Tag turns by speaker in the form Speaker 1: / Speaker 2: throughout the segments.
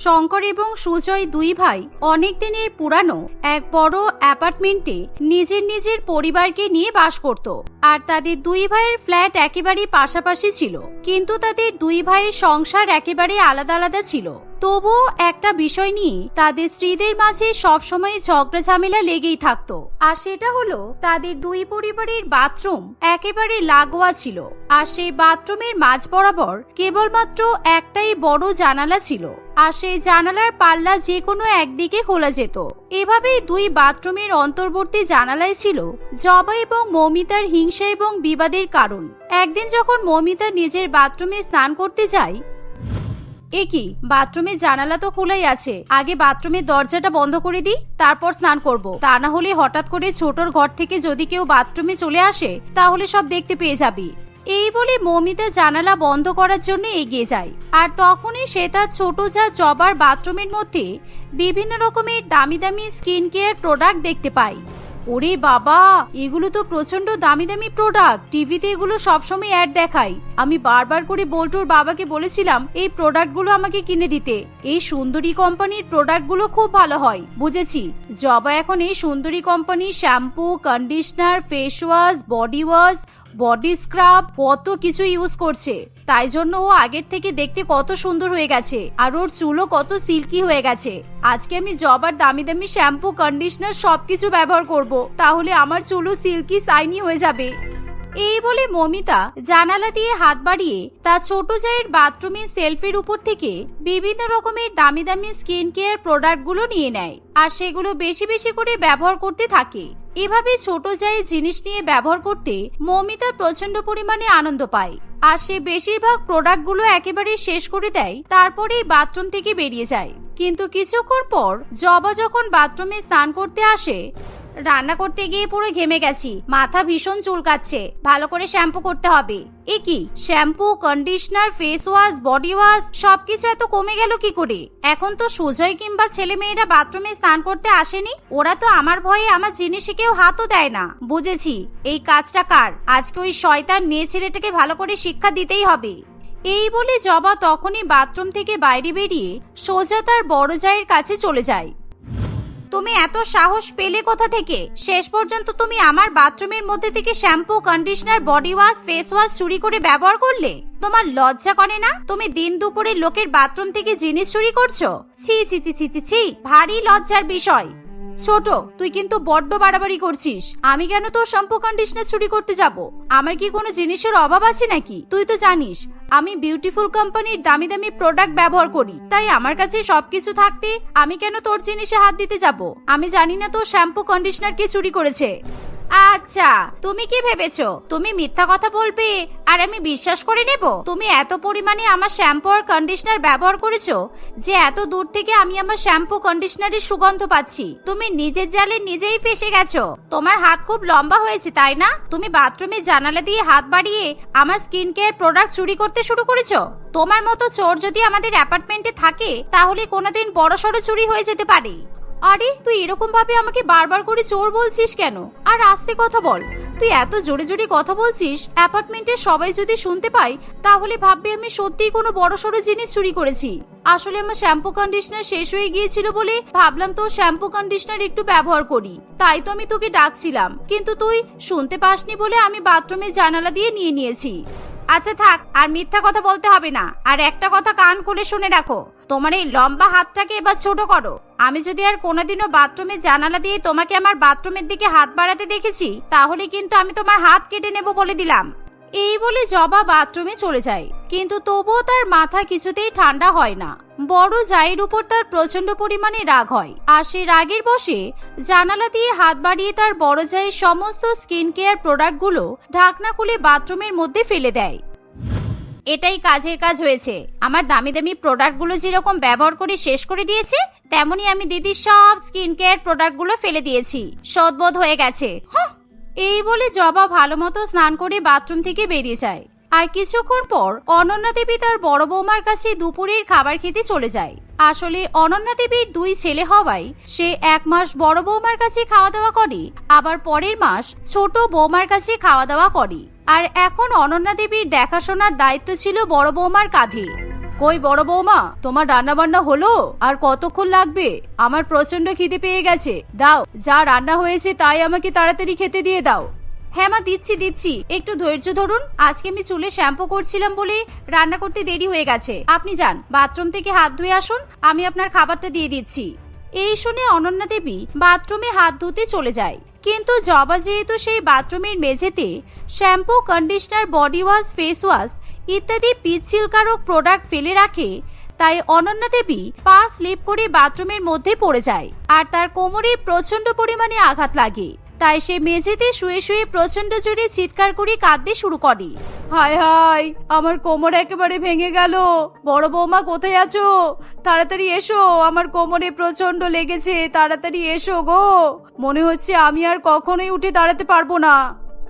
Speaker 1: শঙ্কর এবং সুজয় দুই ভাই অনেক দিনের পুরানো এক বড় অ্যাপার্টমেন্টে নিজের নিজের পরিবারকে নিয়ে বাস করত। আর তাদের দুই ভাইয়ের ফ্ল্যাট একেবারে পাশাপাশি ছিল, কিন্তু তাদের দুই ভাইয়ের সংসার একেবারে আলাদা আলাদা ছিল। তবুও একটা বিষয় নিয়ে তাদের স্ত্রীদের মাঝে সবসময় ঝগড়া ঝামেলা লেগেই থাকতো। আর সেটা হলো, তাদের দুই পরিবারের বাথরুম একেবারে লাগোয়া ছিল। আর সেই বাথরুমের মাঝ বরাবর কেবলমাত্র একটাই বড় জানালা ছিল। আর সেই জানালার পাল্লা যে কোনো একদিকে খোলা যেত। এভাবেই দুই বাথরুমের অন্তর্বর্তী জানালায় ছিল জবা এবং মৌমিতার হিংসা এবং বিবাদের কারণ। একদিন যখন মৌমিতা নিজের বাথরুমে স্নান করতে যায় এ কি বাথরুমের জানালা তো খোলাই আছে, আগে বাথরুমের দরজাটা বন্ধ করে দিই, তারপর স্নান করব। তা না হলে হঠাৎ করে ছোটর ঘর থেকে যদি কেউ বাথরুমে চলে আসে, তাহলে সব দেখতে পেয়ে যাবি। এই বলে মমিতা জানালা বন্ধ করার জন্য এগিয়ে যায়। আর তখনই সে তার ছোট যা জবার বাথরুমের মধ্যে বিভিন্ন রকমের দামি দামি স্কিন কেয়ার প্রোডাক্ট দেখতে পায়। ওরে বাবা, এগুলো তো প্রচণ্ড দামি দামি প্রোডাক্ট। টিভিতে এগুলো সবসময় অ্যাড দেখায়। আমি বারবার করে বল্টুর বাবাকে বলেছিলাম, এই প্রোডাক্টগুলো আমাকে কিনে দিতে। এই সুন্দরী কোম্পানির প্রোডাক্টগুলো খুব ভালো হয়। বুঝেছি। জবা এখন এই সুন্দরী কোম্পানির shampoo, conditioner, face wash, body wash body scrub কত কিছু ইউজ করছে। তাই জন্য ও আগের থেকে দেখতে কত সুন্দর হয়ে গেছে। আর ওর চুলও কত সিল্কি হয়ে গেছে। আজকে আমি জবার দামি দামি শ্যাম্পু, কন্ডিশনার সবকিছু ব্যবহার করব। তাহলে আমার চুলও সিল্কি, সাইনি হয়ে যাবে। এই বলে মমিতা জানালা দিয়ে হাত বাড়িয়ে তার ছোট জায়ের বাথরুমের সেলফের উপর থেকে বিভিন্ন রকমের দামি দামি স্কিন কেয়ার প্রোডাক্টগুলো নিয়ে নেয়। আর সেগুলো বেশি বেশি করে ব্যবহার করতে থাকে। এভাবে ছোট যাই জিনিস নিয়ে ব্যবহার করতে মৌমিতা প্রচণ্ড পরিমাণে আনন্দ পায়। আর সে বেশিরভাগ প্রোডাক্টগুলো একেবারে শেষ করে দেয়, তারপরেই বাথরুম থেকে বেরিয়ে যায়। কিন্তু কিছুক্ষণ পর জবা যখন বাথরুমে স্নান করতে আসে রান্না করতে গিয়ে পুরো ঘেমে গেছি, মাথা ভীষণ চুলকাচ্ছে, ভালো করে শ্যাম্পু করতে হবে। এ কি? Shampoo, conditioner face wash body wash সবকিছু এত কমে গেল কি করে? এখন তো সুজয় কিংবা ছেলে মেয়েরা বাথরুমে স্নান করতে আসেনি, ওরা তো আমার ভয়ে আমার জিনিসে কেউ হাতও দেয় না। বুঝেছি, এই কাজটা কার? আজকে ওই শয়তান মেয়ে ছেলেটাকে ভালো করে শিক্ষা দিতেই হবে। এই বলে জবা তখনই বাথরুম থেকে বাইরে বেরিয়ে সোজা তার বড় জায়ের কাছে চলে যায়। তুমি এত সাহস পেলে কোথা থেকে? শেষ পর্যন্ত তুমি আমার বাথরুমের মধ্যে থেকে shampoo, conditioner, body wash, face wash চুরি করে ব্যবহার করলে? তোমার লজ্জা করে না? তুমি দিন দুপুরে লোকের বাথরুম থেকে জিনিস চুরি করছ? ছি ছি ছি ছি ছি ছি, ভারী লজ্জার বিষয়। ছোট, তুই কিন্তু বড্ড বাড়াবাড়ি করছিস। আমি কেন তোর শ্যাম্পু কন্ডিশনার চুরি করতে যাব? আমার কি কোনো জিনিসের অভাব আছে নাকি? তুই তো জানিস, আমি বিউটিফুল কোম্পানির দামি দামি প্রোডাক্ট ব্যবহার করি। তাই আমার কাছে সবকিছু থাকতে আমি কেন তোর জিনিসে হাত দিতে যাব? আমি জানি না তোর শ্যাম্পু কন্ডিশনার কে চুরি করেছে। আচ্ছা তুমি কি ভেবেছো? তুমি মিথ্যা কথা বলবে আর আমি বিশ্বাস করে নেব? তুমি এত পরিমাণে আমার শ্যাম্পু আর কন্ডিশনার ব্যবহার করেছ যে এত দূর থেকে আমি আমার শ্যাম্পু কন্ডিশনারের সুগন্ধ পাচ্ছি। তুমি নিজের জালে নিজেই ফেসে গেছো। তোমার হাত খুব লম্বা হয়েছে, তাই না? তুমি বাথরুমে জানালা দিয়ে হাত বাড়িয়ে আমার স্কিন কেয়ার প্রোডাক্ট চুরি করতে শুরু করেছ। তোমার মতো চোর যদি আমাদের অ্যাপার্টমেন্টে থাকে, তাহলে কোনোদিন বড় সড়ো চুরি হয়ে যেতে পারে। আরে, তুই এরকম ভাবে আমাকে বারবার করে চোর বলছিস কেন? আর আস্তে কথা বল। তুই এত জোরে জোরে কথা বলছিস অ্যাপার্টমেন্টে সবাই যদি শুনতে পায়, তাহলে ভাববে আমি সত্যিই কোনো বড় সড়ো জিনিস চুরি করেছি। আসলে আমার শ্যাম্পু কন্ডিশনার শেষ হয়ে গিয়েছিল বলে ভাবলাম তো শ্যাম্পু কন্ডিশনার একটু ব্যবহার করি। তাই তো আমি তোকে ডাকছিলাম। কিন্তু তুই শুনতে পাসনি বলে আমি বাথরুমে জানালা দিয়ে নিয়ে নিয়েছি। আচ্ছা থাক, আর মিথ্যা কথা বলতে হবে না। আর একটা কথা কান খুলে শুনে রাখো, তোমার এই লম্বা হাতটাকে এবার ছোট করো। আমি যদি আর কোনোদিনও বাথরুমের জানালা দিয়ে তোমাকে আমার বাথরুমের দিকে হাত বাড়াতে দেখেছি, তাহলে কিন্তু আমি তোমার হাত কেটে নেব বলে দিলাম। এই বলে জবা বাথরুমে চলে যায়। কিন্তু তবুও তার মাথা কিছুতেই ঠান্ডা হয় না। বড় জায়ের উপর তার প্রচণ্ড পরিমাণে রাগ হয়। আর সে রাগের বসে জানালা দিয়ে হাত বাড়িয়ে তার বড় জায়ের সমস্ত স্কিন কেয়ার প্রোডাক্টগুলো ঢাকনা খুলে বাথরুমের মধ্যে ফেলে দেয়। এটাই কাজের কাজ হয়েছে। আমার দামি দামি প্রোডাক্টগুলো যেরকম ব্যবহার করে শেষ করে দিয়েছে তেমনি আমি দিদির সব স্কিন কেয়ার প্রোডাক্টগুলো ফেলে দিয়েছি। সদবোধ হয়ে গেছে। হাহ! এই বলে জবা ভালো মতো স্নান করে বাথরুম থেকে বেরিয়ে যায়। আর কিছুক্ষণ পর অনন্যা দেবী তার বড় বৌমার কাছে দুপুরের খাবার খেতে চলে যায়। আসলে অনন্যা দেবীর দুই ছেলে হওয়ায় সে এক মাস বড় বৌমার কাছে খাওয়া দাওয়া করে, আবার পরের মাস ছোট বৌমার কাছে খাওয়া দাওয়া করে। আর এখন অনন্যা দেবীর দেখাশোনার দায়িত্ব ছিল বড় বৌমার কাঁধে। কই বড় বৌমা, তোমার রান্না বান্না হলো? আর কতক্ষণ লাগবে? আমার প্রচণ্ড খিদে পেয়ে গেছে। দাও, যা রান্না হয়েছে তাই আমাকে তাড়াতাড়ি খেতে দিয়ে দাও। হ্যাঁ মা, দিচ্ছি দিচ্ছি। একটু ধৈর্য ধরুন। আজকে আমি চুলে শ্যাম্পু করছিলাম বলে রান্না করতে দেরি হয়ে গেছে। আপনি যান, বাথরুম থেকে হাত ধুয়ে আসুন। আমি আপনার খাবারটা দিয়ে দিচ্ছি। এই শুনে অনন্যা দেবী বাথরুমে হাত ধুতে চলে যায়। কিন্তু জবা যেহেতু সেই বাথরুমের মেঝেতে, shampoo conditioner body wash face wash ইত্যাদি পিচ্ছিলকারক প্রোডাক্ট ফেলে রাখে, তাই অনন্যা দেবী পা স্লিপ করে বাথরুমের মধ্যে পড়ে যায় আর তার কোমরে প্রচণ্ড পরিমাণে আঘাত লাগে। তাই সে মেঝেতে শুয়ে শুয়ে প্রচণ্ড জোরে চিৎকার করে কাঁদতে শুরু করে। হায় হায়, আমার কোমর একেবারে ভেঙে গেল। বড় বৌমা কোথায় আছো? তাড়াতাড়ি এসো, আমার কোমরে প্রচণ্ড লেগেছে, তাড়াতাড়ি এসো গো। মনে হচ্ছে আমি আর কখনোই উঠে দাঁড়াতে পারব না।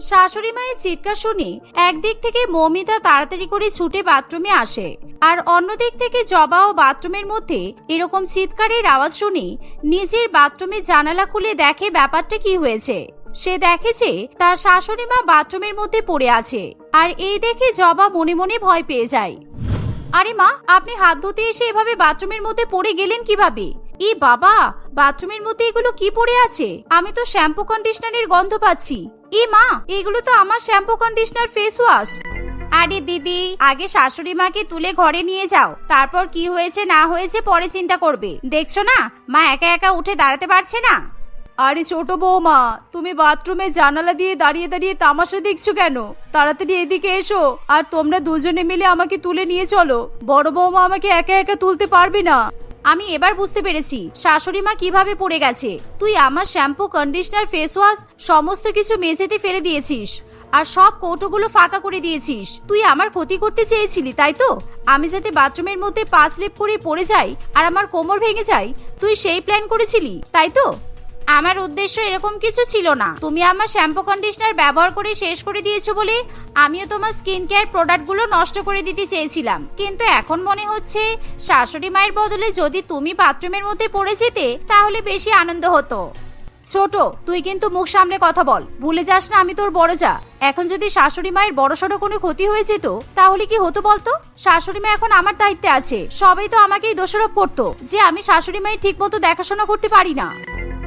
Speaker 1: শাশুড়ি মায়ের চিৎকার শুনে একদিক থেকে মৌমিতা তাড়াতাড়ি করে ছুটে বাথরুমে আসে। আর অন্যদিক থেকে জবা ও বাথরুমের মধ্যে এরকম চিৎকারের আওয়াজ শুনে নিজের বাথরুমের জানালা খুলে দেখে ব্যাপারটা কি হয়েছে। সে দেখে যে তার শাশুড়ি মা বাথরুমের মধ্যে পড়ে আছে। আর এই দেখে জবা মনে মনে ভয় পেয়ে যায়। আরে মা, আপনি হাত ধুতে এসে এভাবে বাথরুমের মধ্যে পড়ে গেলেন কীভাবে? ই বাবা, বাথরুমের মধ্যে এগুলো কি পড়ে আছে? আমি তো শ্যাম্পু কন্ডিশনারের গন্ধ পাচ্ছি। ই মা, এগুলো তো আমার শ্যাম্পু কন্ডিশনার ফেস ওয়াশ আরে দিদি, আগে শাশুড়ি মাকে তুলে ঘরে নিয়ে যাও। তারপর কি হয়েছে না হয়েছে পরে চিন্তা করবে। দেখছ না? মা একা একা উঠে দাঁড়াতে পারছে না। আরে ছোট বৌমা, তুমি বাথরুমে জানালা দিয়ে দাঁড়িয়ে দাঁড়িয়ে তামাশা দেখছ কেন? তাড়াতাড়ি এদিকে এসো, আর তোমরা দুজনে মিলে আমাকে তুলে নিয়ে চলো। বড় বৌমা আমাকে একা একা তুলতে পারবে না। আমি এবার বুঝতে পেরেছি, শাশুড়ি মা কীভাবে পড়ে গেছে। তুই আমার শ্যাম্পু, কন্ডিশনার ফেস ওয়াশ সমস্ত কিছু মেঝেতে ফেলে দিয়েছিস। আর সব কৌটোগুলো ফাঁকা করে দিয়েছিস। তুই আমার ক্ষতি করতে চেয়েছিলি, তাই তো? আমি যাতে বাথরুমের মধ্যে পা স্লিপ করে পড়ে যাই আর আমার কোমর ভেঙে যাই তুই সেই প্ল্যান করেছিলি, তাই তো? আমার উদ্দেশ্য এরকম কিছু ছিল না। তুমি আমার শ্যাম্পু কন্ডিশনার ব্যবহার করে শেষ করে দিয়েছ বলে আমিও তোমার স্কিন কেয়ার প্রোডাক্টগুলো নষ্ট করে দিতে চেয়েছিলাম। কিন্তু এখন মনে হচ্ছে শাশুড়ি মায়ের বদলে যদি তুমি বাথরুমের মধ্যে পড়ে যেতে, তাহলে বেশি আনন্দ হতো। ছোট, তুই কিন্তু মুখ সামনে কথা বল। ভুলে যাস না আমি তোর বড় যা। এখন যদি শাশুড়ি মায়ের বড় সড়ো কোনো ক্ষতি হয়ে যেত, তাহলে কি হতো বলতো? শাশুড়ি মা এখন আমার দায়িত্বে আছে। সবাই তো আমাকেই দোষারোপ করতো যে আমি শাশুড়ি মায়ের ঠিক মতো দেখাশোনা করতে পারি না।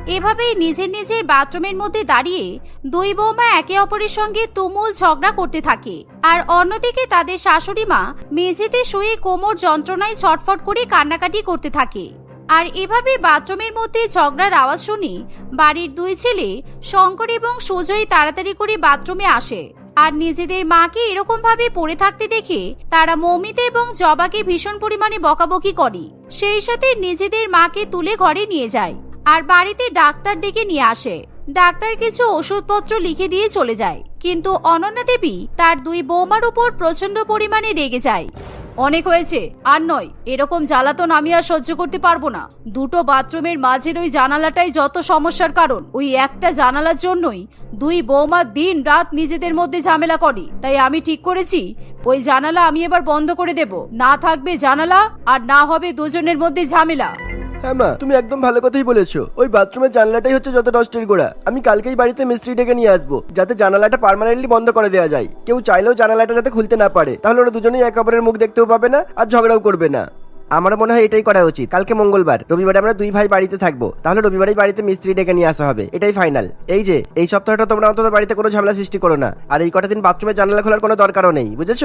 Speaker 1: এভাবেই নিজের নিজের বাথরুমের মধ্যে দাঁড়িয়ে দুই বৌমা একে অপরের সঙ্গে তুমুল ঝগড়া করতে থাকে। আর অন্যদিকে তাদের শাশুড়ি মা মেঝেতে শুয়ে কোমর যন্ত্রণায় ছটফট করে কান্নাকাটি করতে থাকে। আর এভাবে বাথরুমের মধ্যে ঝগড়ার আওয়াজ শুনি বাড়ির দুই ছেলে শঙ্কর এবং সুজয় তাড়াতাড়ি করে বাথরুমে আসে। আর নিজেদের মাকে এরকম ভাবে পড়ে থাকতে দেখে তারা মৌমিতা এবং জবাকে ভীষণ পরিমাণে বকাবকি করে। সেই সাথে নিজেদের মাকে তুলে ঘরে নিয়ে যায়। আর বাড়িতে ডাক্তার ডেকে নিয়ে আসে। ডাক্তার কিছু ওষুধপত্র লিখে দিয়ে চলে যায়। কিন্তু অনন্যা দেবী তার দুই বৌমার উপর প্রচণ্ড পরিমাণে রেগে যায়। অনেক হয়েছে, আর নয়, এরকম জ্বালাতন আমি আর সহ্য করতে পারব না। দুটো বাথরুমের মাঝের ওই জানালাটাই যত সমস্যার কারণ, ওই একটা জানালার জন্যই দুই বৌমা দিন রাত নিজেদের মধ্যে ঝামেলা করে। তাই আমি ঠিক করেছি, ওই জানালা আমি এবার বন্ধ করে দেব। না থাকবে জানালা, আর না হবে দুজনের মধ্যে ঝামেলা।
Speaker 2: হ্যাঁ মা, তুমি একদম ভালো কথাই বলেছ। ওই বাথরুমের জানলাটাই হচ্ছে যত নষ্টের গোড়া। আমি কালকেই বাড়িতে মিস্ত্রি ডেকে নিয়ে আসব, যাতে জানালাটা পার্মানেন্টলি বন্ধ করে দেওয়া যায়। কেউ চাইলেও জানালাটা যাতে খুলতে না পারে, তাহলে ওরা দুজনেই একে অপরের মুখ দেখতেও পাবে না আর ঝগড়াও করবে না। আমার মনে হয় এটাই করা উচিত। কালকে মঙ্গলবার, রবিবারে আমরা দুই ভাই বাড়িতে থাকব। তাহলে রবিবারেই বাড়িতে মিস্ত্রি ডেকে নিয়ে আসা হবে। এটাই ফাইনাল এই যে, এই সপ্তাহটা তোমরা অন্তত বাড়িতে কোনো ঝামেলা সৃষ্টি করো না। আর এই কটা দিন বাথরুমে জানালা খোলার কোনো দরকারও নেই, বুঝেছ?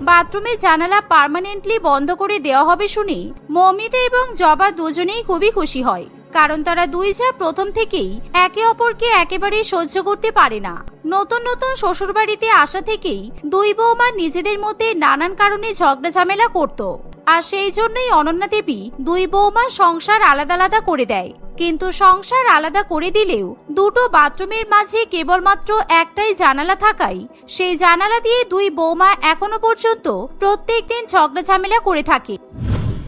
Speaker 1: বাথরুমের জানালা পার্মানেন্টলি বন্ধ করে দেওয়া হবে শুনি, মমিতা এবং জবা দুজনেই খুবই খুশি হয়। কারণ তারা দুই যা প্রথম থেকেই একে অপরকে একেবারেই সহ্য করতে পারে না। নতুন নতুন শ্বশুরবাড়িতে আসা থেকেই দুই বৌমা নিজেদের মধ্যে নানান কারণে ঝগড়া ঝামেলা করত। আর সেই জন্যই অনন্যা দেবী দুই বৌমার সংসার আলাদা আলাদা করে দেয়। কিন্তু সংসার আলাদা করে দিলেও দুটো বাথরুমের মাঝে কেবলমাত্র একটাই জানালা থাকায়, সেই জানালা দিয়ে দুই বৌমা এখনও পর্যন্ত প্রত্যেক দিন ঝগড়া ঝামেলা করে থাকে।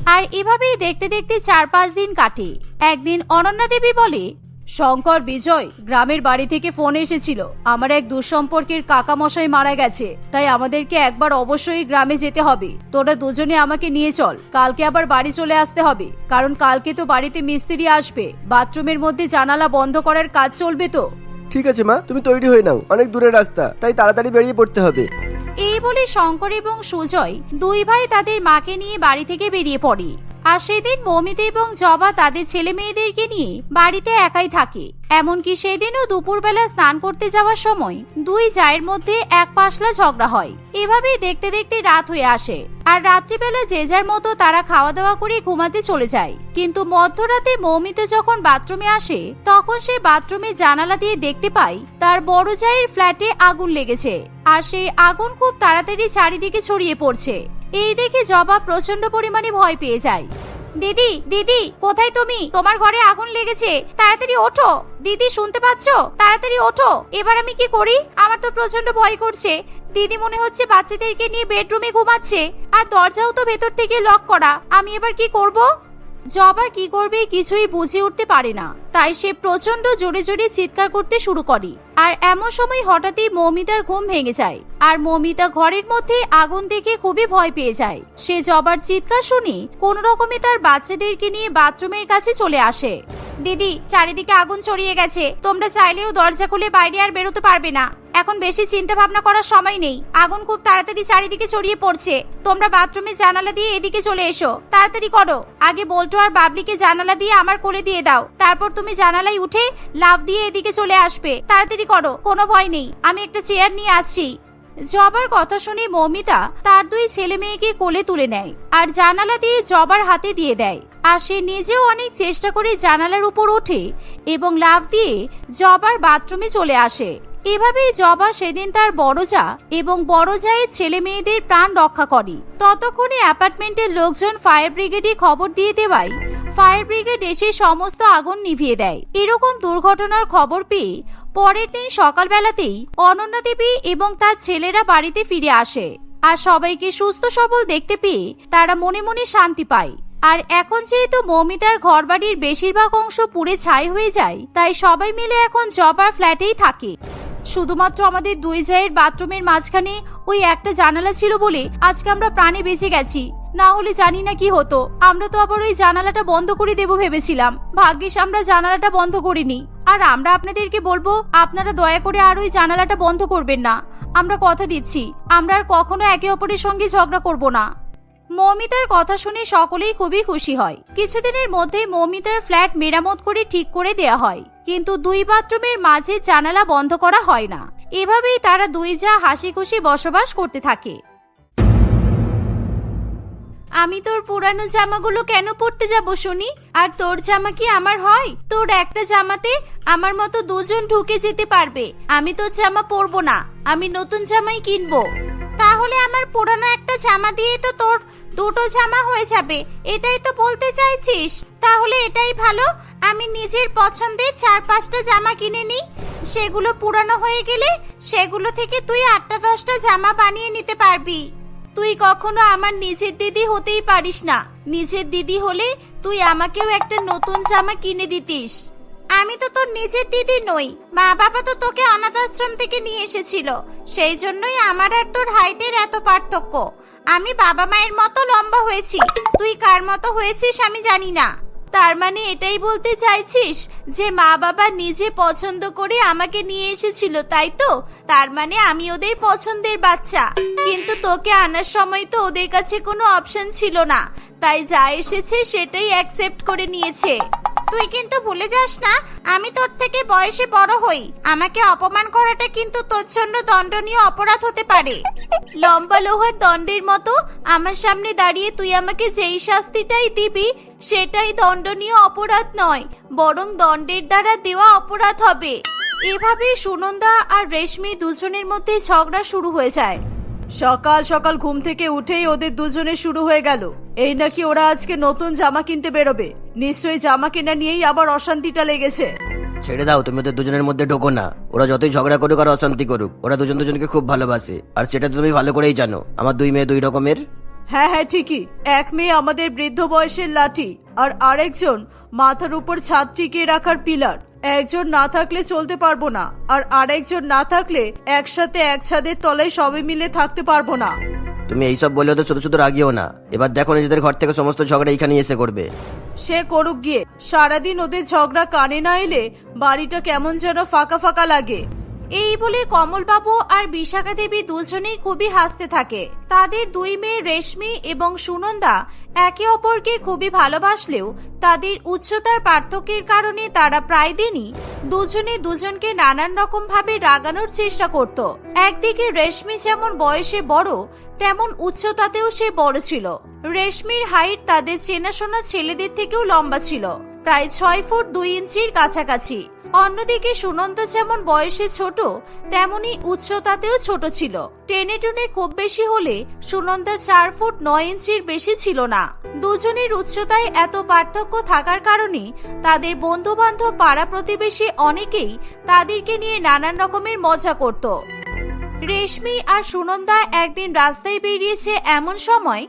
Speaker 1: আর এভাবেই দেখতে দেখতে চার পাঁচ দিন কাটে। একদিন অনন্যা দেবী বলে শঙ্কর বিজয় গ্রামের বাড়ি থেকে ফোন এসেছিল। আমার এক দুঃসম্পর্কের কাকা মশাই মারা গেছে তাই আমাদেরকে একবার অবশ্যই গ্রামে যেতে হবে। তোরা দুজনে আমাকে নিয়ে চল কালকে আবার বাড়ি চলে আসতে হবে। কারণ কালকে তো বাড়িতে মিস্ত্রি আসবে বাথরুমের মধ্যে জানালা বন্ধ করার কাজ চলবে তো।
Speaker 2: ঠিক আছে মা তুমি তৈরি হয়ে নাও অনেক দূরের রাস্তা তাই তাড়াতাড়ি বেরিয়ে পড়তে হবে।
Speaker 1: এই বলে শঙ্কর এবং সুজয় দুই ভাই তাদের মাকে নিয়ে বাড়ি থেকে বেরিয়ে পড়ে। আর সেদিন মমিতা এবং জবা তাদের ছেলে মেয়েদেরকে নিয়ে বাড়িতে একাই থাকে। এমনকি সেদিনও দুপুরবেলা স্নান করতে যাওয়ার সময় দুই জায়ের মধ্যে এক পাশলা ঝগড়া হয়। এভাবেই দেখতে দেখতে রাত হয়ে আসে। আর রাত্রিবেলা যে যার মতো তারা খাওয়া দাওয়া করে ঘুমাতে চলে যায়। কিন্তু মধ্যরাতে মৌমিতা যখন বাথরুমে আসে, তখন সে বাথরুমে জানালা দিয়ে দেখতে পায় তার বড় জায়ের ফ্ল্যাটে আগুন লেগেছে। আর সেই আগুন খুব তাড়াতাড়ি চারিদিকে ছড়িয়ে পড়ছে। এই দেখে জবা প্রচণ্ড পরিমাণে ভয় পেয়ে যায়। দিদি দিদি, কোথায় তুমি? তোমার ঘরে আগুন লেগেছে। তাড়াতাড়ি ওঠো। দিদি, শুনতে পাচ্ছ? তাড়াতাড়ি ওঠো। এবার আমি কি করি? আমার তো প্রচণ্ড ভয় করছে। দিদি মনে হচ্ছে বাচ্চাদেরকে নিয়ে বেডরুমে ঘুমাচ্ছে। আর দরজাও তো ভেতর থেকে লক করা। আমি এবার কি করব? জবা কি করবে কিছুই বুঝে উঠতে পারে না। তাই সে প্রচণ্ড জোরে জোরে চিৎকার করতে শুরু করে। আর এমন সময় হঠাৎই মৌমিতার ঘুম ভেঙে যায়। আর মৌমিতা ঘরের মধ্যে আগুন দেখে খুবই ভয় পেয়ে যায়। সে জবার চিৎকার শুনে কোন রকমে তার বাচ্চাদেরকে নিয়ে বাথরুমের কাছে চলে আসে। দিদি, চারিদিকে আগুন ছড়িয়ে গেছে। তোমরা চাইলেও দরজা খুলে বাইরে আর বেরোতে পারবে না। এখন বেশি চিন্তা ভাবনা করার সময় নেই। আগুন খুব তাড়াতাড়ি চারিদিকে ছড়িয়ে পড়ছে। তোমরা বাথরুমের জানালা দিয়ে এদিকে চলে এসো। তাড়াতাড়ি করো। আগে বল্টু আর বাবলিকে জানালা দিয়ে আমার কোলে দিয়ে দাও। তারপর তুমি জানালায় উঠে লাভ দিয়ে এদিকে চলে আসবে। তাড়াতাড়ি করো, কোনো ভয় নেই। আমি একটা চেয়ার নিয়ে আসছি। জবার কথা শুনে মৌমিতা তার দুই ছেলে মেয়েকে কোলে তুলে নেয় আর জানালা দিয়ে জবার হাতে দিয়ে দেয়। আর সে নিজেও অনেক চেষ্টা করে জানালার উপর ওঠে এবং লাভ দিয়ে জবার বাথরুমে চলে আসে। এভাবেই জবা সেদিন তার বড় যা এবং বড় জায়ের ছেলে মেয়েদের প্রাণ রক্ষা করে। ততক্ষণে অ্যাপার্টমেন্টের লোকজন ফায়ার ব্রিগেডে খবর দিয়ে দেওয়ায় ফায়ার ব্রিগেড এসে সমস্ত আগুন নিভিয়ে দেয়। এরকম দুর্ঘটনার খবর পেয়ে পরের দিন সকালবেলাতেই অনন্যা দেবী এবং তার ছেলেরা বাড়িতে ফিরে আসে। আর সবাইকে সুস্থ সবল দেখতে পেয়ে তারা মনে মনে শান্তি পায়। আর এখন যেহেতু মৌমিতার ঘরবাড়ির বেশিরভাগ অংশ পুড়ে ছাই হয়ে যায়, তাই সবাই মিলে এখন জবার ফ্ল্যাটেই থাকে। শুধুমাত্র আমাদের দুই জায়ের বাথরুমের মাঝখানে ওই একটা জানালা ছিল বলে আজকে আমরা প্রাণে বেঁচে গেছি। না হলে জানি না কি হতো। আমরা তো আবার ওই জানালাটা বন্ধ করে দেবো ভেবেছিলাম। ভাগ্যিস আমরা জানালাটা বন্ধ করিনি। আর আমরা আপনাদেরকে বলব, আপনারা দয়া করে আর ওই জানালাটা বন্ধ করবেন না। আমরা কথা দিচ্ছি। আমরা আর কখনো একে অপরের সঙ্গে ঝগড়া করব না। মৌমিতার কথা শুনে সকলেই খুবই খুশি হয়। কিছুদিনের মধ্যে মৌমিতার ফ্ল্যাট মেরামত করে ঠিক করে দেয়া হয়। কিন্তু দুই বাথরুমের মাঝে জানালা বন্ধ করা হয় না। এভাবেই তারা দুই যা হাসি খুশি বসবাস করতে থাকে। আমি তোর পুরানো জামাগুলো কেন পরতে যাব শুনি? আর তোর জামা কি আমার হয়? তোর একটা জামাতে আমার মতো দুজন ঢুকে যেতে পারবে। আমি তোর জামা পরবো না। আমি নতুন জামাই কিনবো। তাহলে আমার পুরানো একটা জামা দিয়ে তো তোর দুটো জামা হয়ে যাবে, এটাই তো বলতে চাইছিস। তাহলে এটাই ভালো, আমি নিজের পছন্দের চার পাঁচটা জামা কিনে নিই। সেগুলো পুরানো হয়ে গেলে সেগুলো থেকে তুই আটটা দশটা জামা বানিয়ে নিতে পারবি। তুই কখনো আমার নিজের দিদি হতেই পারিস না। নিজের দিদি হলে তুই আমাকেও একটা নতুন জামা কিনে দিতিস। আমি তো তোর নিজের দিদি নই। মা বাবা তো তোকে অনাথ আশ্রম থেকে নিয়ে এসেছিল। সেই জন্যই আমার আর তোর হাইটের এত পার্থক্য। আমি বাবা মায়ের মতো লম্বা হয়েছি। তুই কার মতো হয়েছিস আমি জানি না। তার মানে এটাই বলতে চাইছিস যে মা বাবা নিজে পছন্দ করে আমাকে নিয়ে এসেছিল, তাই তো? তার মানে আমি ওদের পছন্দের বাচ্চা। কিন্তু তোকে আনার সময় তো ওদের কাছে কোনো অপশন ছিল না। তাই যা এসেছে সেটাই অ্যাকসেপ্ট করে নিয়েছে। তুই কিন্তু ভুলে যাস না, আমি তোর থেকে বয়সে বড় হই। আমাকে অপমান করাটা কিন্তু তোর জন্য দণ্ডনীয় অপরাধ হতে পারে। লম্বা লোহার দণ্ডের মতো আমার সামনে দাঁড়িয়ে তুই আমাকে যেই শাস্তিটাই দিবি, সেটাই দণ্ডনীয় অপরাধ নয়, বরং দণ্ডের দ্বারা দেওয়া অপরাধ হবে। এভাবে সুনন্দা আর রেশমি দুজনের মধ্যে ঝগড়া শুরু হয়ে যায়।
Speaker 3: সকাল সকাল ঘুম থেকে উঠেই ওদের দুজনে শুরু হয়ে গেল। এই নাকি ওরা আজকে নতুন জামা কিনতে বেরোবে। নিশ্চয়ই জামা কেনা নিয়েই আবার অশান্তিটা লেগেছে।
Speaker 4: ছেড়ে দাও তুমি ওদের দুজনের মধ্যে ঢোকো না। ওরা যতই ঝগড়া করুক আর অশান্তি করুক ওরা দুজন দুজনকে খুব ভালোবাসে। আর সেটা তো তুমি ভালো করেই জানো। আমার দুই মেয়ে দুই রকমের।
Speaker 3: হ্যাঁ হ্যাঁ ঠিকই। এক মেয়ে আমাদের বৃদ্ধ বয়সের লাঠি আর আরেকজন মাথার উপর ছাদ টিকিয়ে রাখার পিলার। একজন না থাকলে চলতে পারব না আর আরেকজন না থাকলে একসাথে এক ছাদের তলায় সবে মিলে থাকতে পারব না।
Speaker 4: তুমি এইসব বলে ওদের শুধু শুধু রাগিও না। এবার দেখো নিজেদের ঘর থেকে সমস্ত ঝগড়া এখানে এসে করবে।
Speaker 3: সে করুক গিয়ে সারাদিন ওদের ঝগড়া কানে না এলে বাড়িটা কেমন যেন ফাঁকা ফাঁকা লাগে।
Speaker 1: এই বলে কমলবাবু আর বিশাখা দেবী দুজনেই খুবই হাসতে থাকে। তাদের দুই মেয়ে রেশমি এবং সুনন্দা একে অপরকে খুবই ভালোবাসলেও তাদের উচ্চতার পার্থক্যের কারণে তারা প্রায় দিনই দুজনে দুজনকে নানান রকম ভাবে রাগানোর চেষ্টা করত। একদিকে রেশমি যেমন বয়সে বড়, তেমন উচ্চতাতেও সে বড় ছিল। রেশমির হাইট তাদের চেনাশোনা ছেলেদের থেকেও লম্বা ছিল, প্রায় ছয় ফুট দুই ইঞ্চির কাছাকাছি। অন্যদিকে সুনন্দা যেমন বয়সে ছোট, তেমনি উচ্চতাতেও ছোট ছিল। টেনে টুনে খুব বেশি হলে সুনন্দা চার ফুট নয় ইঞ্চির বেশি ছিল না। দুজনের উচ্চতায় এত পার্থক্য থাকার কারণে তাদের বন্ধু বান্ধব পাড়া প্রতিবেশী অনেকেই তাদেরকে নিয়ে নানান রকমের মজা করত। রেশমি আর সুনন্দা একদিন রাস্তায় বেরিয়েছে এমন সময়,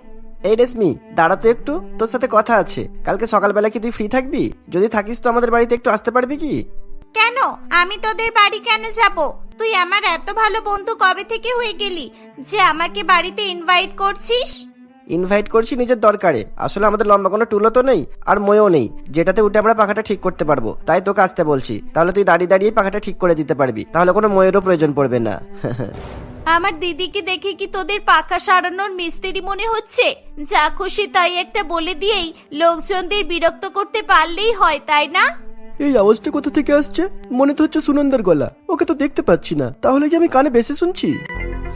Speaker 2: এই রেশমি দাঁড়াতে একটু, তোর সাথে কথা আছে। কালকে সকালবেলা কি তুই ফ্রি থাকবি? যদি থাকিস তো আমাদের বাড়িতে একটু আসতে পারবি কি?
Speaker 1: কেন? আমি তোদের বাড়ি কেন যাব? তুই আমার এত ভালো বন্ধু কবে থেকে হয়ে গেলি যে আমাকে বাড়িতে ইনভাইট করছিস?
Speaker 2: ইনভাইট করছি নিজের দরকারে। আসলে আমাদের লম্বা কোনো টুলও তো নেই আর ময়ও নেই। যেটাতে উঠে আমরা পাখাটা ঠিক করতে পারব। তাই তোকে আসতে বলছি। তাহলে তুই দাঁড়িয়ে দাঁড়িয়ে পাখাটা ঠিক করে দিতে পারবি। তাহলে কোনো ময়েরও প্রয়োজন পড়বে না।
Speaker 1: আমার দিদিকে দেখে কি তোদের পাখা সারানোর মিস্ত্রি মনে হচ্ছে? যা খুশি তাই একটা বলে দিয়েই লোকজনদের বিরক্ত করতে পারলেই হয় তাই না?
Speaker 2: এই আওয়াজটা কোথা থেকে আসছে? মনে তো হচ্ছে সুনন্দার গলা। ওকে তো দেখতে পাচ্ছি না। তাহলে কি আমি কানে বেশি শুনছি?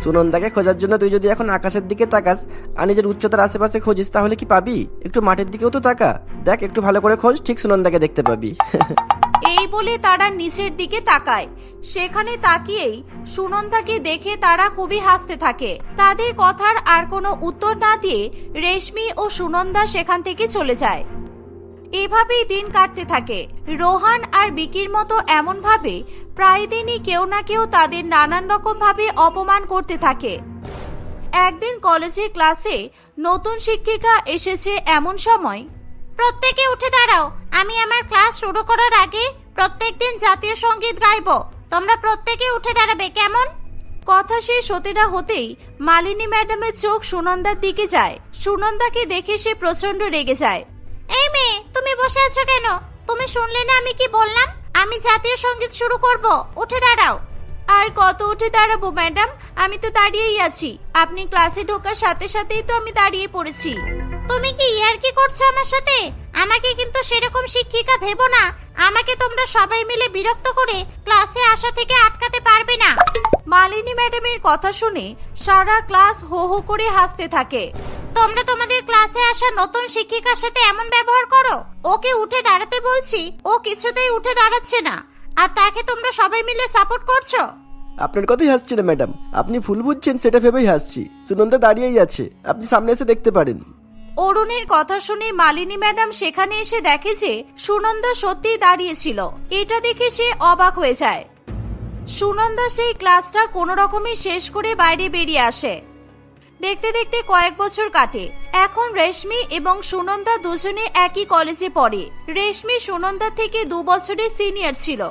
Speaker 2: সুনন্দাকে খোঁজার জন্য তুই যদি এখন আকাশের দিকে তাকাস আর নিজের উচ্চতার আশেপাশে খোঁজিস তাহলে কি পাবি? একটু মাঠের দিকেও তো তাকা। দেখ একটু ভালো করে খোঁজ ঠিক সুনন্দাকে দেখতে পাবি।
Speaker 1: এই বলে তারা নিচের দিকে তাকায়। সেখানে তাকিয়েই সুনন্দাকে দেখে তারা খুবই হাসতে থাকে। তাদের কথার আর কোনো উত্তর না দিয়ে রেশমি ও সুনন্দা সেখান থেকে চলে যায়। এভাবেই দিন কাটতে থাকে। রোহান আর বিকির মতো এমন ভাবে প্রায় দিনই কেউ না কেউ তাদের নানান রকম ভাবে অপমান করতে থাকে। একদিন কলেজের ক্লাসে নতুন শিক্ষিকা এসেছে এমন সময়, প্রত্যেকে উঠে দাঁড়াও, আমি আমার ক্লাস শুরু করার আগে প্রত্যেকদিন জাতীয় সংগীত গাইবো। তোমরা প্রত্যেকে উঠে দাঁড়াবে, কেমন? কথা শেষ হতে না হতেই মালিনী ম্যাডামের চোখ সুনন্দার দিকে যায়। সুনন্দাকে দেখে সে প্রচণ্ড রেগে যায়। এই মেয়ে তুমি বসে আছো কেন? তুমি শুনলে না আমি কি বললাম? আমি জাতীয় সংগীত শুরু করব উঠে দাঁড়াও। আর কত উঠে দাঁড়াবো ম্যাডাম? আমি তো দাঁড়িয়েই আছি। আপনি ক্লাসে ঢোকার সাথে সাথেই তো আমি দাঁড়িয়ে পড়েছি। তুমি কি ইয়ার কি করছ আমার সাথে? আমাকে কিন্তু সেরকম শিক্ষিকা ভেবো না। আমাকে তোমরা সবাই মিলে বিরক্ত করে ক্লাসে আসা থেকে আটকাতে পারবে না। মালিনী ম্যাডামের কথা শুনে সারা ক্লাস হো হো করে হাসতে থাকে। তোমরা তোমাদের ক্লাসে আসা নতুন শিক্ষিকার সাথে এমন ব্যবহার করো? ওকে উঠে দাঁড়াতে বলছি ও কিছুতেই উঠে দাঁড়াচ্ছে না। আর তাকে তোমরা সবাই মিলে সাপোর্ট করছ?
Speaker 2: আপনার কথাই হাসছি না ম্যাডাম। আপনি ভুল বুঝছেন সেটা ভেবেই হাসছি। সুনন্দা দাঁড়িয়েই আছে। আপনি সামনে এসে দেখতে পারেন।
Speaker 1: অরুণের কথা শুনে মালিনী ম্যাডাম সেখানে এসে দেখে যে সুনন্দা সত্যিই দাঁড়িয়েছিল। এটা দেখে সে অবাক হয়ে যায়। সুনন্দা সেই ক্লাসটা কোনো রকমে শেষ করে বাইরে বেরিয়ে আসে। দেখতে দেখতে কয়েক বছর কাটে। এখন রেশমি এবং সুনন্দা দুজনে একই কলেজে পড়ে। রেশমি সুনন্দা থেকে দু বছরের সিনিয়র ছিল।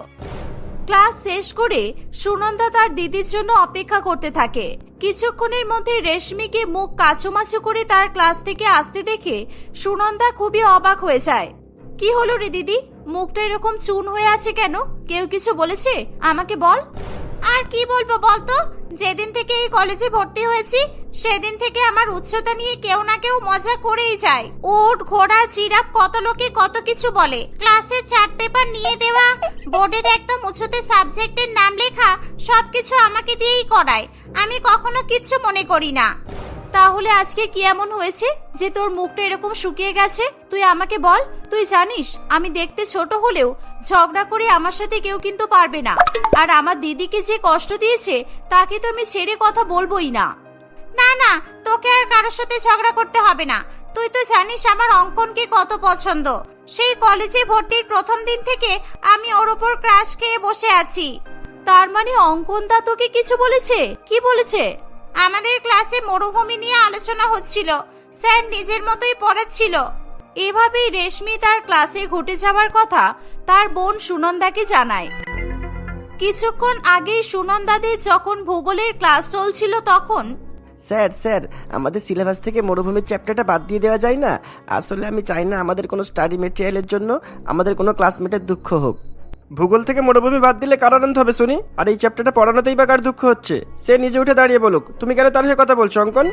Speaker 1: ক্লাস শেষ করে সুনন্দা তার দিদির জন্য অপেক্ষা করতে থাকে। কিছুক্ষণের মধ্যে রেশমিকে মুখ কাচুমাচু করে তার ক্লাস থেকে আসতে দেখে সুনন্দা খুবই অবাক হয়ে যায়। কি হলো রে দিদি? মুখটা এরকম চুন হয়ে আছে কেন? কেউ কিছু বলেছে? আমাকে বল। আর কি বলব বলতো? যেদিন থেকে এই কলেজে ভর্তি হয়েছি, সেদিন থেকে আমার উচ্চতা নিয়ে কেউ না কেউ মজা করেই যায়। উট, ঘোড়া, জিরাফ, কত লোকে কত কিছু বলে। ক্লাসে চার্ট পেপার নিয়ে দেওয়া, বোর্ডের একদম উঁচুতে সাবজেক্টের নাম লেখা, সবকিছু আমাকে দিয়েই করায়। আমি কখনো কিছু মনে করি না। তাহলে আজকে কি এমন হয়েছে যে তোর মুখটা এরকম শুকিয়ে গেছে? তুই আমাকে বল, তুই জানিস, আমি দেখতে ছোট হলেও ঝগড়া করে আমার সাথে কেউ কিন্তু পারবে না। আর আমার দিদিকে যে কষ্ট দিয়েছে, তাকে তো আমি ছেড়ে কথা বলবোই না। না না, তোকে আর কারোর সাথে ঝগড়া করতে হবে না। তুই তো জানিস আমার অঙ্কনকে কত পছন্দ। সেই কলেজে ভর্তির প্রথম দিন থেকে আমি ওর ওপর ক্রাশ খেয়ে বসে আছি। তার মানে অঙ্কন দা তোকে কিছু বলেছে? কি বলেছে? আমাদের ক্লাসে মরুভূমি নিয়ে আলোচনা হচ্ছিল। স্যার নিজের মতোই পড়াচ্ছিল এভাবেই রেশমি তার ক্লাসে ঘটে যাওয়ার কথা তার বোন সুনন্দাকে জানায়। কিছুক্ষণ আগেই সুনন্দাদের যখন ভূগোলের ক্লাস চলছিল তখন,
Speaker 2: স্যার স্যার, আমাদের সিলেবাস থেকে মরুভূমির চ্যাপ্টারটা বাদ দিয়ে দেওয়া যায় না। আসলে আমি চাই না আমাদের কোনো স্টাডি মেটেরিয়ালের জন্য আমাদের কোনো ক্লাসমেটের দুঃখ হোক। ভূগোল থেকে মরুভূমি বাদ দিলে কার আনন্দ হবে শুনি? আর এই চ্যাপ্টারটা পড়ানোতেই বা কার দুঃখ হচ্ছে? সে নিজে উঠে দাঁড়িয়ে বলুক তুমি কেন তার হয়ে কথা বলছো অঙ্কন?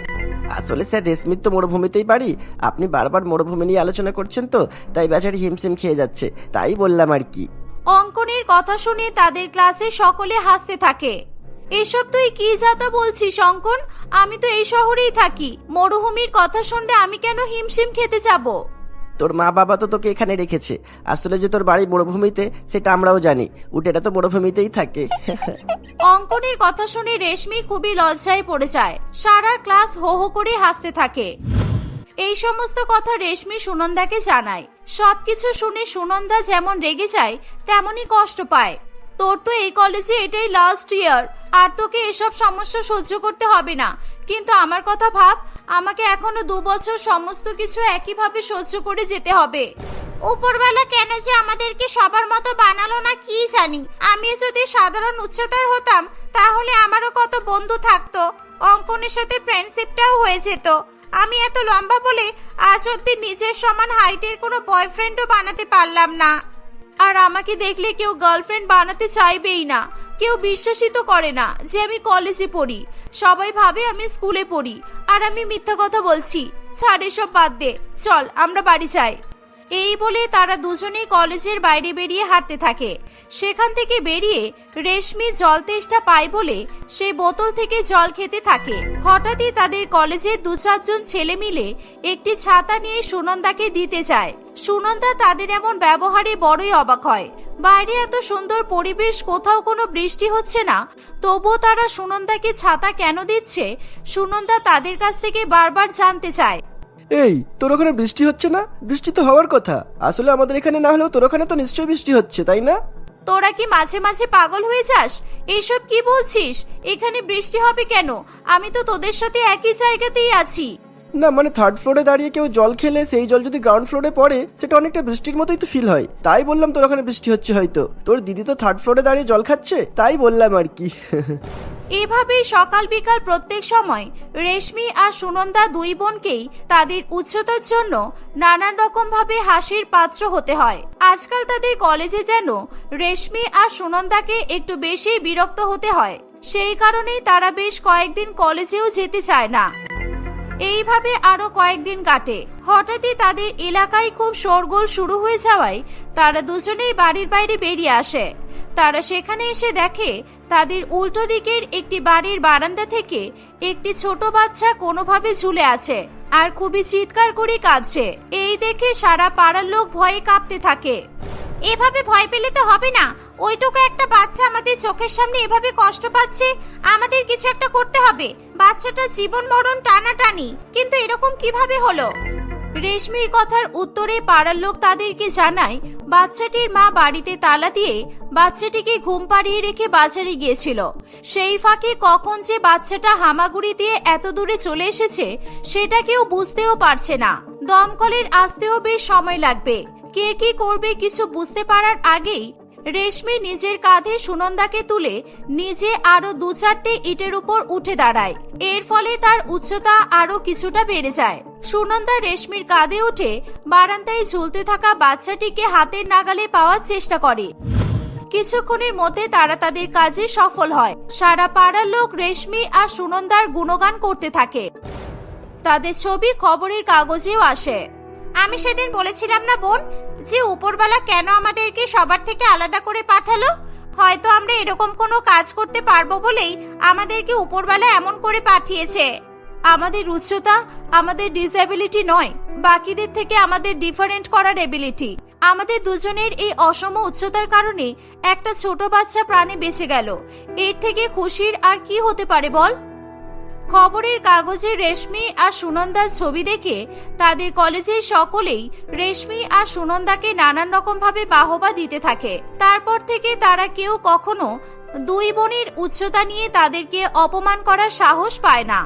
Speaker 2: আসলে স্যার রেশমির তো মরুভূমিতেই বাড়ি। আপনি বারবার মরুভূমি নিয়ে আলোচনা করছেন তো তাই বেচারি হিমশিম খেয়ে যাচ্ছে। তাই বললাম আর কি।
Speaker 1: অঙ্কনের কথা শুনে তাদের ক্লাসে সকলে হাসতে থাকে। এসব তুই কি যাতা বলছিস অঙ্কন? আমি তো এই শহরেই থাকি। মরুভূমির কথা শুনলে আমি কেন হিমশিম খেতে যাব?
Speaker 2: তোর মা বাবা তো তোকে এখানে রেখেছে। আসলে যে তোর বাড়ি মরুভূমিতে, সেটা আমরাও জানি। উটেটা তো মরুভূমিতেই থাকে।
Speaker 1: অঙ্কনের কথা শুনে রেশমি খুবই লজ্জায় পড়ে যায়। সারা ক্লাস হো হো করে হাসতে থাকে। এই সমস্ত কথা রেশমি সুনন্দাকে জানায়। সবকিছু শুনে সুনন্দা যেমন রেগে যায়, তেমনই কষ্ট পায়। তোর তো এই কলেজে এটাই লাস্ট ইয়ার আর তোকে এসব সমস্যা সহ্য করতে হবে না। কিন্তু আমার কথা ভাব, আমাকে এখনও দু বছর সমস্ত কিছু একইভাবে সহ্য করে যেতে হবে। উপরবেলা কেন যে আমাদেরকে সবার মতো বানালো না কি জানি। আমি যদি সাধারণ উচ্চতার হতাম, তাহলে আমারও কত বন্ধু থাকতো। অঙ্কনের সাথে ফ্রেন্ডশিপটাও হয়ে যেত। আমি এত লম্বা বলে আজ অব্দি নিজের সমান হাইটের কোনো বয়ফ্রেন্ডও বানাতে পারলাম না। আর আমাকে দেখলে কেউ গার্লফ্রেন্ড বানাতে চাইবেই না। কেউ বিশ্বাসই তো করে না যে আমি কলেজে পড়ি। সবাই ভাবে আমি স্কুলে পড়ি। আর আমি মিথ্যা কথা বলছি। ছাড় এসব বাদ দে। চল, আমরা বাড়ি যাই। এই বলে তারা দুজনেই কলেজের বাইরে বেরিয়ে হাঁটতে থাকে। সেখান থেকে বেরিয়ে রেশমি জল তেষ্টা পায় বলে সে বোতল থেকে জল খেতে থাকে। হঠাৎই তাদের কলেজের দু চারজন ছেলে মিলে একটি ছাতা নিয়ে সুনন্দাকে দিতে যায়। সুনন্দা তাদের এমন ব্যবহারে বড়ই অবাক হয়। বাইরে এত সুন্দর পরিবেশ কোথাও কোনো বৃষ্টি হচ্ছে না। তবুও তারা সুনন্দাকে ছাতা কেন দিচ্ছে? সুনন্দা তাদের কাছ থেকে বারবার জানতে চায়।
Speaker 2: এই তোর ওখানে বৃষ্টি হচ্ছে না? বৃষ্টি তো হওয়ার কথা। আসলে আমাদের এখানে না হলেও তোর ওখানে তো নিশ্চয়ই বৃষ্টি হচ্ছে তাই না?
Speaker 1: তোরা কি মাঝে মাঝে পাগল হয়ে যাস? এসব কি বলছিস? এখানে বৃষ্টি হবে কেন? আমি তো তোদের সাথে একই জায়গাতেই আছি।
Speaker 2: না মানে থার্ড ফ্লোরে দাঁড়িয়ে কেউ জল খেলে, সেই জল যদি গ্রাউন্ড ফ্লোরে পড়ে, সেটা অনেকটা বৃষ্টির মতোই তো ফিল হয়। তাই বললাম তোর ওখানে বৃষ্টি হচ্ছে হয়তো। তোর দিদি তো থার্ড ফ্লোরে দাঁড়িয়ে জল খাচ্ছে? তাই বললাম আর কি।
Speaker 1: এভাবেই সকাল বিকাল প্রত্যেক সময় রেশমি আর সুনন্দা দুই বোনকেই তাদের উচ্চতার জন্য নানান রকম ভাবে হাসির পাত্র হতে হয়। আজকাল তাদের কলেজে যেন রেশমি আর সুনন্দাকে একটু বেশি বিরক্ত হতে হয়। সেই কারণেই তারা বেশ কয়েকদিন কলেজেও যেতে চায় না। এইভাবে আরও কয়েকদিন কাটে। হঠাৎই তাদের এলাকায় খুব শোরগোল শুরু হয়ে যাওয়ায় তারা দুজনেই বাড়ির বাইরে বেরিয়ে আসে। তারা সেখানে এসে দেখে তাদের উল্টো দিকের একটি বাড়ির বারান্দা থেকে একটি ছোট বাচ্চা কোনোভাবে ঝুলে আছে আর খুবই চিৎকার করে কাঁদছে। এই দেখে সারা পাড়ার লোক ভয়ে কাঁপতে থাকে। এভাবে ভয় পেলে তো হবে না। ওইটুকু একটা বাচ্চা আমাদের চোখের সামনে এভাবে কষ্ট পাচ্ছে, আমাদের কিছু একটা করতে হবে। বাচ্চাটা জীবন মরণ টানাটানি, কিন্তু এরকম কীভাবে হলো? রেশমির কথার উত্তরে পাড়ার লোক তাদেরকে জানায়, বাচ্চাটির মা বাড়িতে তালা দিয়ে বাচ্চাটিকে ঘুম পাড়িয়ে রেখে বাজারে গিয়েছিল। সেই ফাঁকে কখন যে বাচ্চাটা হামাগুড়ি দিয়ে এত দূরে চলে এসেছে, সেটা কেউ বুঝতেও পারছে না। দমকলের আসতেও বেশ সময় লাগবে। কে কি করবে কিছু বুঝতে পারার আগেই রেশমি নিজের কাঁধে সুনন্দাকে তুলে নিজে আরও দু চারটে ইটের উপর উঠে দাঁড়ায়। এর ফলে তার উচ্চতা আরও কিছুটা বেড়ে যায়। সুনন্দা রেশমির কাঁধে উঠে বারান্দায় ঝুলতে থাকা বাচ্চাটিকে হাতের নাগালে পাওয়ার চেষ্টা করে। কিছুক্ষণের মধ্যে তারা তাদের কাজে সফল হয়। সারা পাড়ার লোক রেশমি আর সুনন্দার গুণগান করতে থাকে। তাদের ছবি খবরের কাগজেও আসে। আমি সেদিন বলেছিলাম না বোন যে উপরবেলা কেন আমাদেরকে সবার থেকে আলাদা করে পাঠালো? হয়তো আমরা এরকম কোনো কাজ করতে পারব বলেই আমাদেরকে উপরবেলা এমন করে পাঠিয়েছে। আমাদের উচ্চতা, আমাদের ডিসএবিলিটি নয়, বাকিদের থেকে আমাদের ডিফারেন্ট করার এবিলিটি আমাদের দুজনের এই অসম উচ্চতার কারণে একটা ছোট বাচ্চা প্রাণে বেঁচে গেল। এর থেকে খুশির আর কি হতে পারে বল? খবরের কাগজে রেশমি আর সুনন্দার ছবি দেখে তাদের কলেজের সকলেই রেশমি আর সুনন্দাকে নানান রকম ভাবে বাহবা দিতে থাকে। তারপর থেকে তারা কেউ কখনো দুই বোনের উচ্চতা নিয়ে তাদেরকে অপমান করার সাহস পায় না।